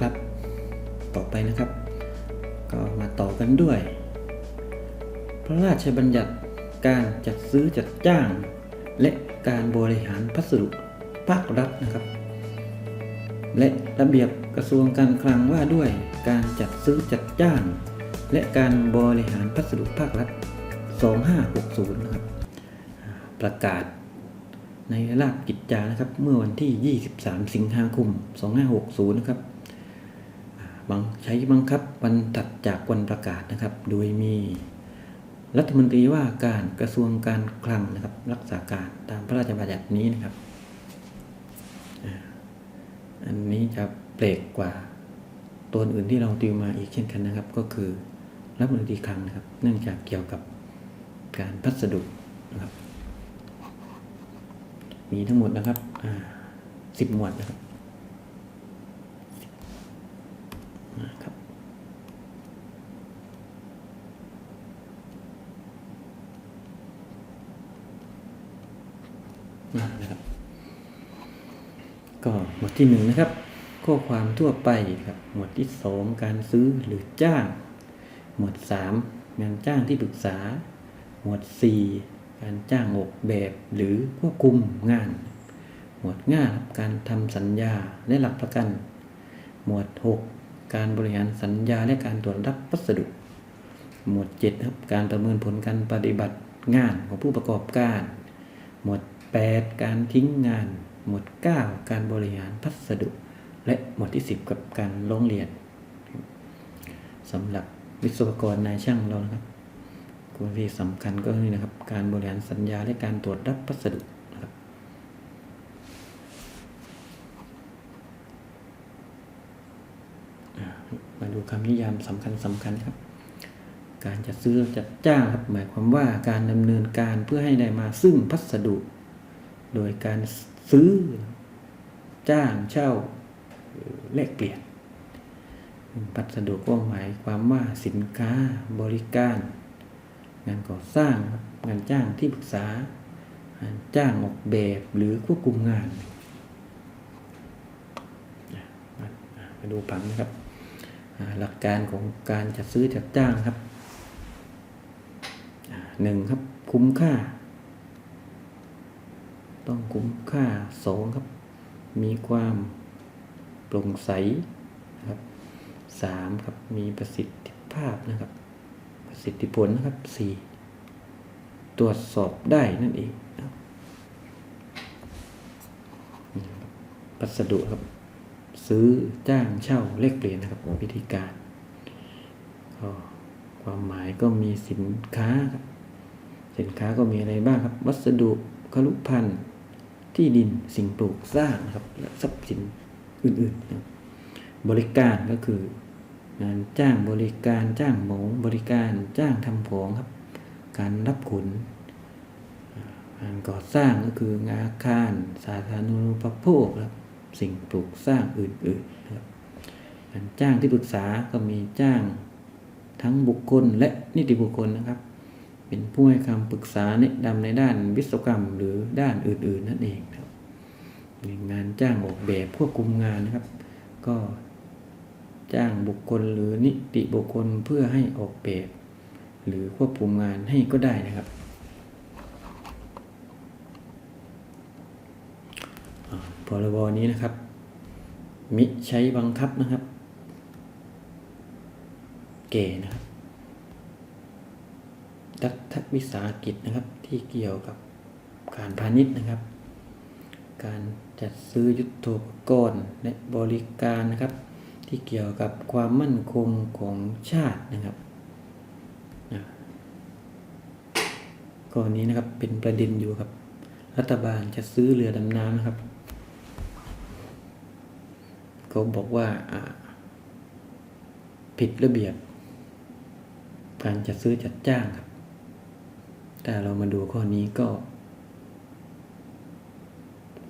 ครับ ต่อไปนะครับ ก็มาต่อกันด้วย พระราชบัญญัติการจัดซื้อจัดจ้าง และการบริหารพัสดุภาครัฐนะครับ และระเบียบกระทรวงการคลังว่าด้วยการจัดซื้อจัดจ้าง และการบริหารพัสดุภาครัฐ 2560 นะครับ ประกาศในราชกิจจานะครับ เมื่อวันที่ 23 สิงหาคม 2560 นะครับ บังใช้บังคับวันถัดจากวันประกาศนะครับ โดยมี รัฐมนตรีว่าการกระทรวงการคลังนะครับ รักษาการตามพระราชบัญญัตินี้นะครับ อันนี้จะเปลกกว่าตัวอื่นที่เราติวมาอีกเช่นกันนะครับ ก็คือรัฐมนตรีคลังนะครับ เนื่องจากเกี่ยวกับการพัสดุนะครับ มีทั้งหมดนะครับสิบหมวดนะครับนะครับ นะครับ ก็หมวดที่หนึ่งนะครับ ข้อความทั่วไปครับ หมวดที่สองการซื้อหรือจ้าง หมวดสามงานจ้างที่ปรึกษา หมวดสี่การจ้างออกแบบหรือควบคุมงาน หมวดง่าการทำสัญญาและหลักประกัน หมวดหกการบริหารสัญญาและการตรวจรับพัสดุ หมวดเจ็ดครับการประเมินผลการปฏิบัติงานของผู้ประกอบการ หมวด 8 การทิ้งงาน หมวด 9 การบริหารพัสดุ และหมวดที่ 10 กับการร้องเรียนสำหรับวิศวกรนายช่างเรานะครับกุญที่สำคัญก็คือนะครับ การบริหารสัญญาและการตรวจรับพัสดุนะครับมาดูคำนิยามสำคัญสำคัญครับการจัดซื้อจัดจ้างครับหมายความว่าการดำเนินการเพื่อให้ได้มาซึ่งพัสดุ โดยการซื้อ จ้างเช่าแลกเปลี่ยนพัสดุก็หมายความว่าสินค้าบริการ งานก่อสร้างงานจ้างที่ปรึกษางานจ้างออกแบบหรือควบคุมงานมาดูผังนะครับหลักการของการจัดซื้อจัดจ้างครับหนึ่งครับคุ้มค่า ต้องคุ้มค่าสองครับ มีความโปร่งใสนะครับสามครับ มีประสิทธิภาพนะครับ ประสิทธิผลนะครับสี่ตรวจสอบได้นั่นเองนะครับนี่ครับพัสดุครับ ซื้อจ้างเช่าเลขเปลี่ยนนะครับวิธีการก็ความหมายก็มีสินค้าครับสินค้าก็มีอะไรบ้างครับ วัสดุคลุภัณฑ์ ที่ดินสิ่งปลูกสร้างนะครับและทรัพย์สินอื่นๆนะครับบริการก็คืองานจ้างบริการจ้างหมงบริการจ้างทำของครับ การรับขนอ่างานก่อสร้างก็คืองานอาคารสาธารณูปโภคครับสิ่งปลูกสร้างอื่นๆนะครับงานจ้างที่ปรึกษาก็มีจ้างทั้งบุคคลและนิติบุคคลนะครับ เป็นผู้ให้คำปรึกษาแนะนำในด้านวิศวกรรม หรือด้านอื่น ๆ นั่นเองครับงานจ้างออกแบบควบคุมงานนะครับ ก็จ้างบุคคลหรือนิติบุคคลเพื่อให้ออกแบบ หรือควบคุมงานให้ก็ได้นะครับพรบนี้นะครับ มิใช้บังคับนะครับ เก่นะครับ รัฐวิสาหกิจนะครับ ที่เกี่ยวกับการพาณิชย์นะครับ การจัดซื้อยุทโธปกรณ์และบริการนะครับ ที่เกี่ยวกับความมั่นคงของชาตินะครับอ่าข้อนี้นะครับเป็นประเด็นอยู่ครับ รัฐบาลจะซื้อเรือดำน้ำนะครับเขาบอกว่าผิดระเบียบ การจัดซื้อจัดจ้างครับ แต่เรามาดูข้อนี้ก็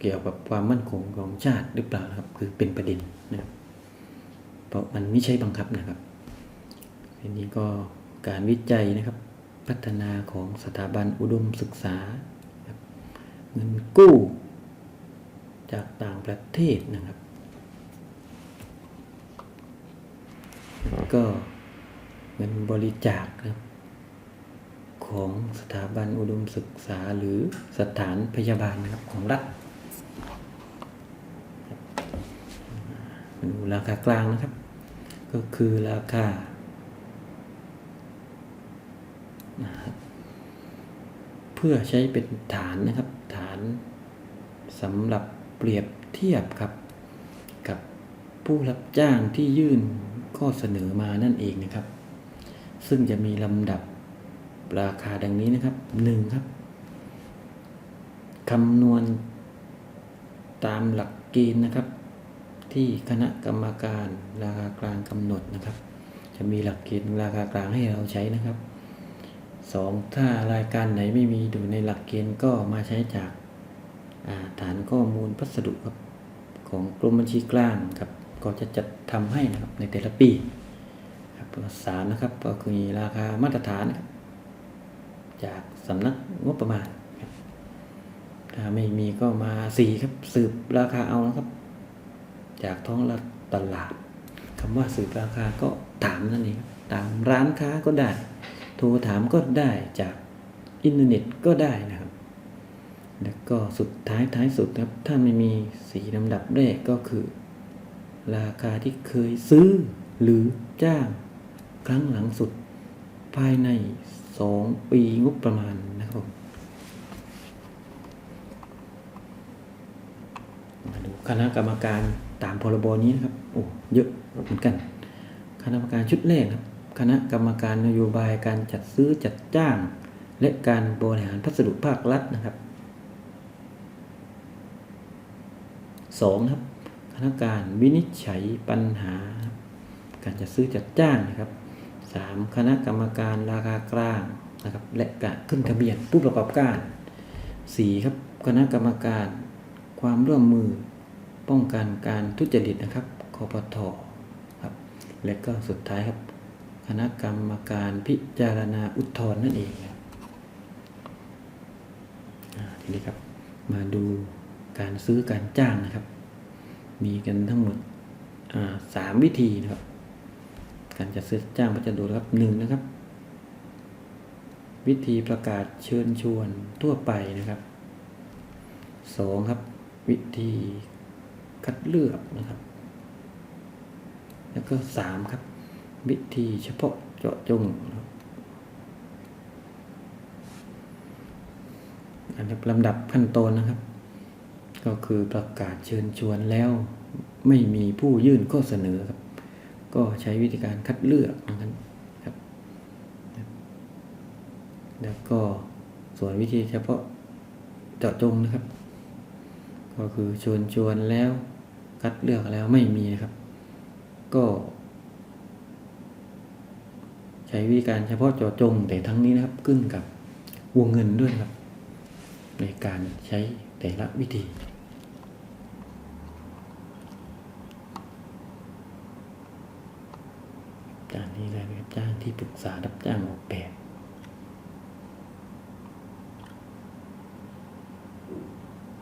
เกี่ยวกับความมั่นคงของชาติหรือเปล่าครับ คือเป็นประเด็นนะครับเพราะมันไม่ใช่บังคับนะครับอันนี้ก็การวิจัยนะครับ พัฒนาของสถาบันอุดมศึกษาเงินกู้จากต่างประเทศนะครับ ก็เงินบริจาคนะครับ ของสถาบันอุดมศึกษาหรือสถานพยาบาลนะครับของรัฐมาดูราคากลางนะครับ ก็คือราคาเพื่อใช้เป็นฐานนะครับ ฐานสำหรับเปรียบเทียบครับ กับผู้รับจ้างที่ยื่นข้อเสนอมานั่นเองนะครับ ซึ่งจะมีลำดับ ราคาดังนี้นะครับหนึ่งครับคำนวณตามหลักเกณฑ์นะครับ ที่คณะกรรมการราคากลางกำหนดนะครับ จะมีหลักเกณฑ์ราคากลางให้เราใช้นะครับสองถ้ารายการไหนไม่มีอยู่ในหลักเกณฑ์ก็มาใช้จากาฐานข้อมูลพัสดุครับของกรมบัญชีกลางครับก็จะจัดทำให้นะครับในแต่ละปีครับสามนะครับก็คือราคามาตรฐานครับ จากสำนักงบประมาณครับถ้าไม่มีก็มาสี่ครับ สืบราคาเอานะครับ จากท้องตลาดคำว่าสืบราคาก็ถามนั่นเองตามร้านค้าก็ได้ โทรถามก็ได้จากอินเทอร์เน็ตก็ได้นะครับ แล้วก็สุดท้ายท้ายสุดครับ ถ้าไม่มีสีลำดับแรกก็คือ ราคาที่เคยซื้อหรือจ้างครั้งหลังสุด ภายในสองปีงบประมาณนะครับผมมาดูคณะกรรมการตามพรบนี้นะครับโอ้เยอะเหมือนกัน คณะกรรมการชุดแรกครับ คณะกรรมการนโยบายการจัดซื้อจัดจ้าง และการบริหารพัสดุภาครัฐนะครับสองครับคณะกรรมการวินิจฉัยปัญหา การจัดซื้อจัดจ้างนะครับ สามคณะกรรมการราคากลางนะครับและการขึ้นทะเบียนผู้ประกอบการสี่ครับคณะกรรมการความร่วมมือป้องกันการทุจริตนะครับคอปทครับและก็สุดท้ายครับ คณะกรรมการพิจารณาอุทธรณ์นั่นเองครับอ่าทีนี้ครับมาดูการซื้อการจ้างนะครับ มีกันทั้งหมดอ่าสามวิธีนะครับ การจัดซื้อจ้างประจะดูนะครับหนึ่งนะครับ วิธีประกาศเชิญชวนทั่วไปนะครับสองครับ วิธีคัดเลือกนะครับ แล้วก็สามครับ วิธีเฉพาะเจาะจงนะครับอันนี้ลำดับขั้นตอนนะครับ ก็คือประกาศเชิญชวนแล้วไม่มีผู้ยื่นข้อเสนอครับ ก็ใช้วิธีการคัดเลือกนะครับครับ แล้วก็ส่วนวิธีเฉพาะเจาะจงนะครับ ก็คือชวนชวนแล้วคัดเลือกแล้วไม่มีนะครับ ก็ ใช้วิธีการเฉพาะเจาะจงแต่ทั้งนี้นะครับขึ้นกับวงเงินด้วยครับ ในการใช้แต่ละวิธีจ้างนี้เลยนะครับ จ้างที่ปรึกษารับจ้างออกแบบ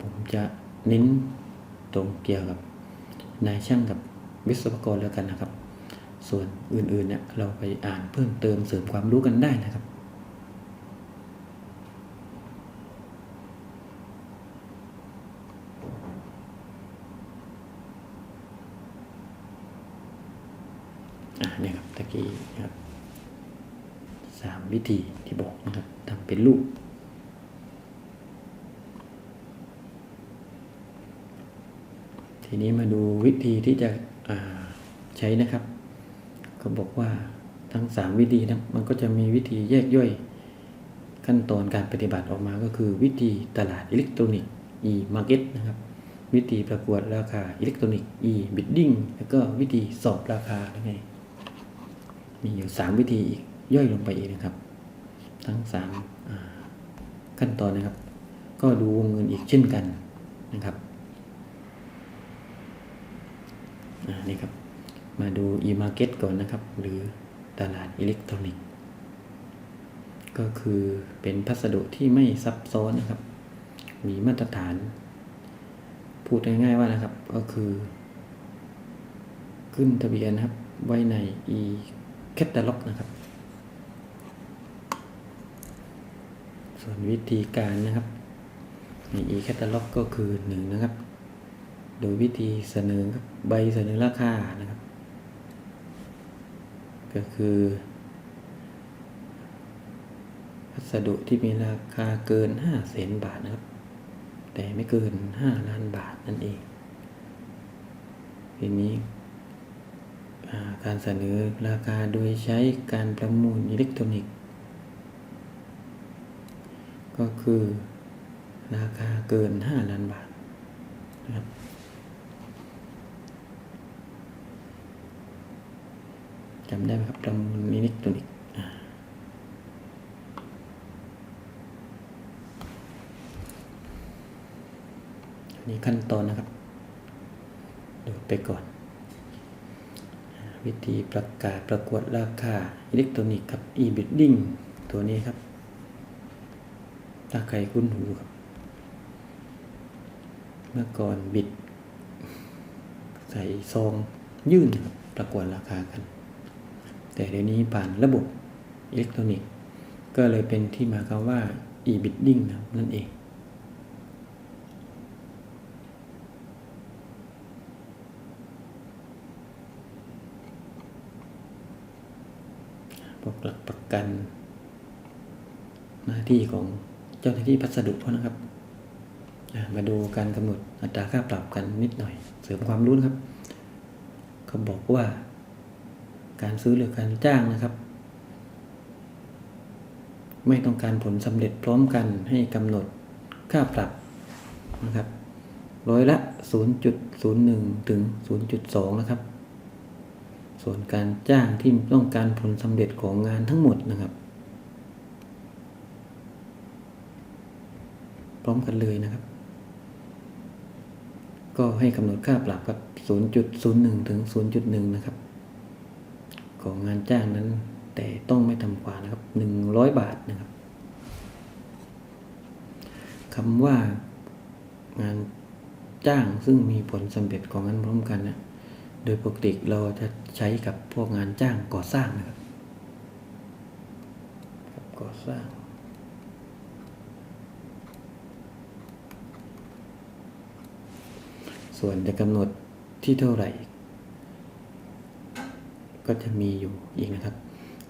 ผมจะเน้นตรงเกี่ยวกับนายช่างกับวิศวกรแล้วกันนะครับ ส่วนอื่นๆเนี่ยเราไปอ่านเพิ่มเติมเสริมความรู้กันได้นะครับ อ่าเนี่ยครับตะกี้นะครับสาม วิธีที่บอกนะครับทำเป็นรูปทีนี้มาดูวิธีที่จะใช้นะครับ ก็บอกว่าทั้ง 3 วิธีนะมันก็จะมีวิธีแยกย่อยขั้นตอนการปฏิบัติออกมาก็คือ วิธีตลาดอิเล็กทรอนิกส์ e-market นะครับ วิธีประกวดราคาอิเล็กทรอนิกส์ e-bidding แล้วก็วิธีสอบราคาแล้วไงมีอยู่ 3 วิธีอีกย่อยลงไปอีกนะครับ ทั้ง3อ่าขั้นตอนนะครับ ก็ดูวงเงินอีกเช่นกันนะครับนี่ครับ มาดู e-market ก่อนนะครับ หรือตลาดอิเล็กทรอนิกส์ ก็คือเป็นพัสดุที่ไม่ซับซ้อนนะครับ มีมาตรฐาน พูดง่ายๆว่านะครับ ก็คือ ขึ้นทะเบียนนะครับ ไว้ใน e catalog นะครับ ส่วนวิธีการนะครับใน e catalog ก็คือหนึ่งนะครับ โดยวิธีเสนอครับใบเสนอราคานะครับ ก็คือพัสดุที่มีราคาเกิน5แสนบาทนะครับ แต่ไม่เกิน 5 ล้านบาทนั่นเองทีนี้การเสนอราคาโดยใช้การประมูลอิเล็กทรอนิกส์ ก็คือราคาเกิน 5 ล้านบาทนะครับจำได้ไหมครับประมูลอิเล็กทรอนิกส์อ่าอันนี้ขั้นตอนนะครับ ดูไปก่อน วิธีประกาศประกวดราคาอิเล็กทรอนิกส์ครับ e-bidding ตัวนี้ครับ ถ้าใครคุ้นหูครับ เมื่อก่อนบิด ใส่ซองยื่นครับประกวดราคากัน แต่เดี๋ยวนี้ผ่านระบบอิเล็กทรอนิกส์ ก็เลยเป็นที่มาคำว่า e-bidding นะครับนั่นเองพวกหลักประกัน หน้าที่ของ เจ้าหน้าที่พัสดุเขานะครับ มาดูการกำหนดอัตราค่าปรับกันนิดหน่อย เสริมความรู้นะครับเขาบอกว่า การซื้อหรือการจ้างนะครับ ไม่ต้องการผลสำเร็จพร้อมกันให้กำหนดค่าปรับนะครับร้อยละ 0.01 ถึง 0.2 นะครับ ส่วนการจ้างที่ต้องการผลสำเร็จของงานทั้งหมดนะครับ พร้อมกันเลยนะครับ ก็ให้กำหนดค่าปรับกับ 0.01 ถึง 0.1 นะครับ ของงานจ้างนั้น แต่ต้องไม่ต่ำกว่านะครับ 100 บาทนะครับคำว่างานจ้างซึ่งมีผลสำเร็จของงานพร้อมกันนะโดยปกติเราจะใช้กับพวกงานจ้างก่อสร้างนะครับก่อสร้าง ส่วนจะกำหนดที่เท่าไหร่ ก็จะมีอยู่อีกนะครับ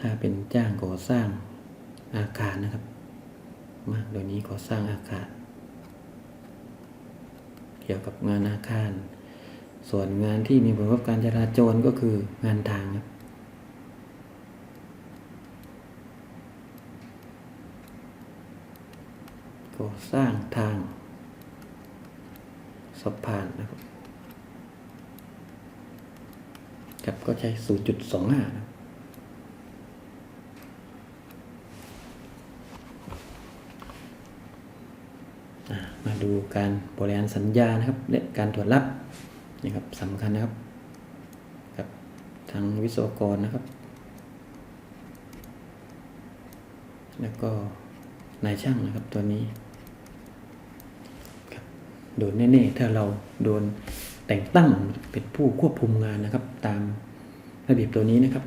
ถ้าเป็นจ้างก่อสร้างอาคารนะครับ มากโดยนี้ก่อสร้างอาคาร เกี่ยวกับงานอาคาร ส่วนงานที่มีผลกับการจราจรก็คืองานทางครับก่อสร้างทาง สะพานนะครับ ครับก็ใช้ 0.25นะครับอะมาดูการบริหารสัญญานะครับและการตรวจรับนี่ครับสำคัญนะครับกับทางวิศวกรนะครับ แล้วก็นายช่างนะครับตัวนี้ โดนแน่ๆ ถ้าเราโดนแต่งตั้งเป็นผู้ควบคุมงานนะครับ ตามระเบียบตัวนี้นะครับ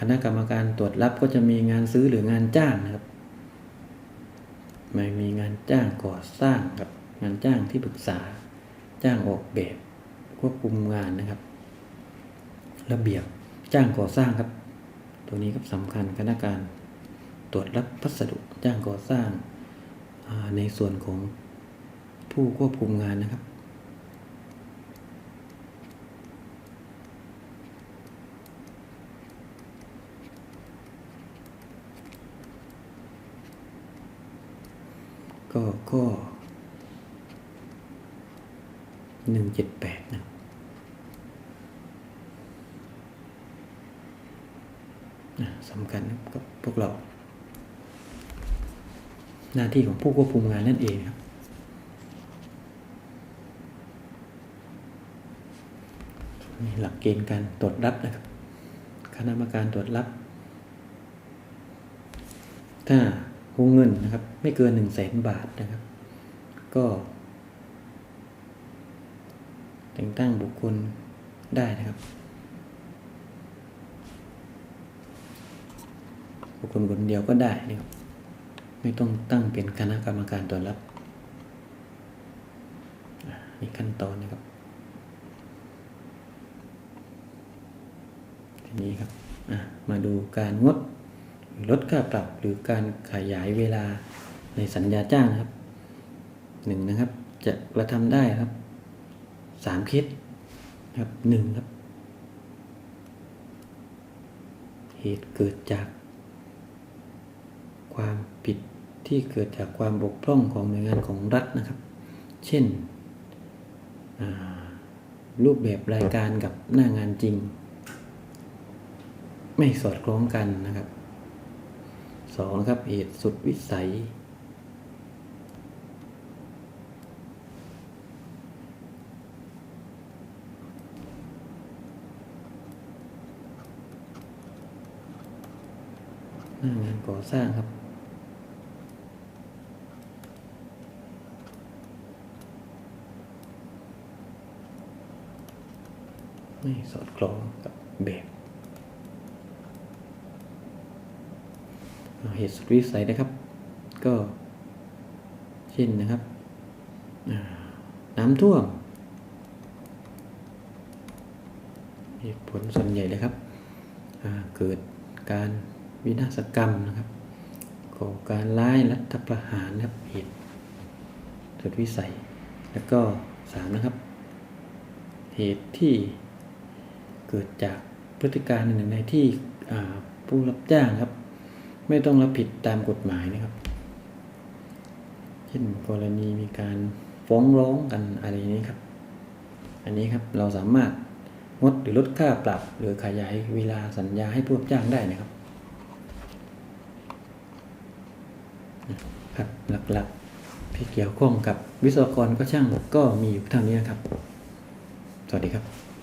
คณะกรรมการตรวจรับก็จะมีงานซื้อหรืองานจ้างนะครับไม่มีงานจ้างก่อสร้างกับงานจ้างที่ปรึกษาจ้างออกแบบควบคุมงานนะครับ ระเบียบจ้างก่อสร้างครับ ตัวนี้ครับสำคัญคณะการตรวจรับพัสดุจ้างก่อสร้างในส่วนของ ผู้ควบคุมงานนะครับ ก็ก็หนึ่งเจ็ดแปดนะสำคัญกับพวกเรา หน้าที่ของผู้ควบคุมงานนั่นเองครับ หลักเกณฑ์การตรวจรับนะครับ คณะกรรมการตรวจรับ ถ้าวงเงินนะครับ ไม่เกินหนึ่งแสนบาทนะครับ ก็ แต่งตั้งบุคคลได้นะครับ บุคคลคนเดียวก็ได้นะครับ ไม่ต้องตั้งเป็นคณะกรรมการตรวจรับนี่ขั้นตอนนะครับ นี้ครับมาดูการงดลดค่าปรับหรือการขยายเวลาในสัญญาจ้างครับหนึ่งนะครับ จะกระทำได้ครับสามเคสนะครับหนึ่งครับ เหตุเกิดจาก ความผิดที่เกิดจากความบกพร่องของหน่วยงานของรัฐนะครับ เช่นรูปแบบรายการกับหน้างานจริง ไม่สอดคล้องกันนะครับสองนะครับเหตุสุดวิสัย หน้างานก่อสร้างครับไม่สอดคล้องกับแบบอ่า เหตุสุดวิสัยนะครับ ก็เช่นนะครับ น้ำท่วมเหตุผลส่วนใหญ่เลยครับเกิดการวินาศกรรมนะครับก่อการร้ายรัฐประหารนะครับเหตุสุดวิสัย แล้วก็สามนะครับ เหตุที่เกิดจากพฤติการหนึ่งในที่ผู้รับจ้างครับ ไม่ต้องรับผิดตามกฎหมายนะครับ เช่นกรณีมีการฟ้องร้องกันอะไรนี้ครับ อันนี้ครับเราสามารถงดหรือลดค่าปรับ หรือขยายเวลาสัญญาให้ผู้รับจ้างได้นะครับครับหลักๆที่เกี่ยวข้องกับวิศวกรก็ช่างก็มีอยู่เท่านี้นะครับ สวัสดีครับ